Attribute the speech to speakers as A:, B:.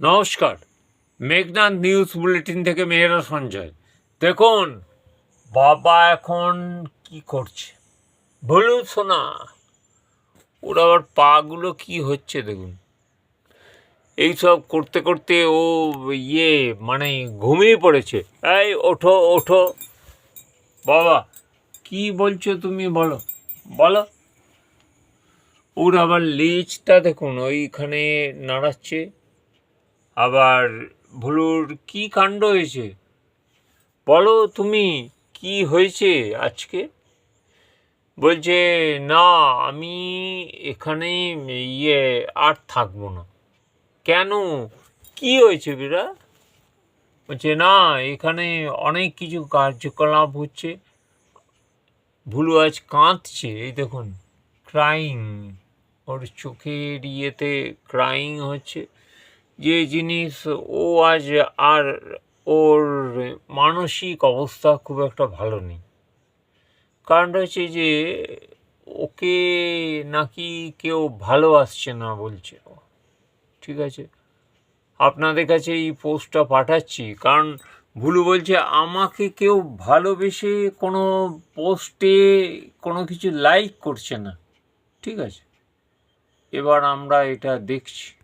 A: নমস্কার। Meghnad news bulletin থেকে মেহেরা সঞ্জয়। দেখুন, বাবা এখন কি করছে? বলুন শোনা ওর আবার পাগুলো কি হচ্ছে দেখুন। এইসব করতে করতে ও ইয়ে মানে ঘুমিয়ে পড়েছে। এই, ওঠো ওঠো। বাবা, কি বলছো তুমি বলো? বলো। ওর আবার লেজটা দেখুন, ওইখানে নাড়াচ্ছে। আবার ভুলুর কি কাণ্ড হয়েছে? বলো তুমি, কি হয়েছে আজকে? বলছে, না, আমি এখানে ইয়ে আর থাকব না। কেন? কি হয়েছে বিরা বলছে, না, এখানে অনেক কিছু কার্যকলাপ হচ্ছে। ভুলু আজ কাঁদছে, এই দেখুন ক্রাইং ওর চোখের ইয়েতে ক্রাইং হচ্ছে। যে জিনিস ও আজ আর ওর মানসিক অবস্থা খুব একটা ভালো নেই। কারণটা হচ্ছে যে ওকে নাকি কেউ ভালো আসছে না বলছে। ঠিক আছে? আপনাদের কাছে এই পোস্টটা পাঠাচ্ছি, কারণ ভুলু বলছে আমাকে কেউ ভালোবেসে কোনো পোস্টে কোনো কিছু লাইক করছে না। ঠিক আছে? এবার আমরা এটা দেখছি।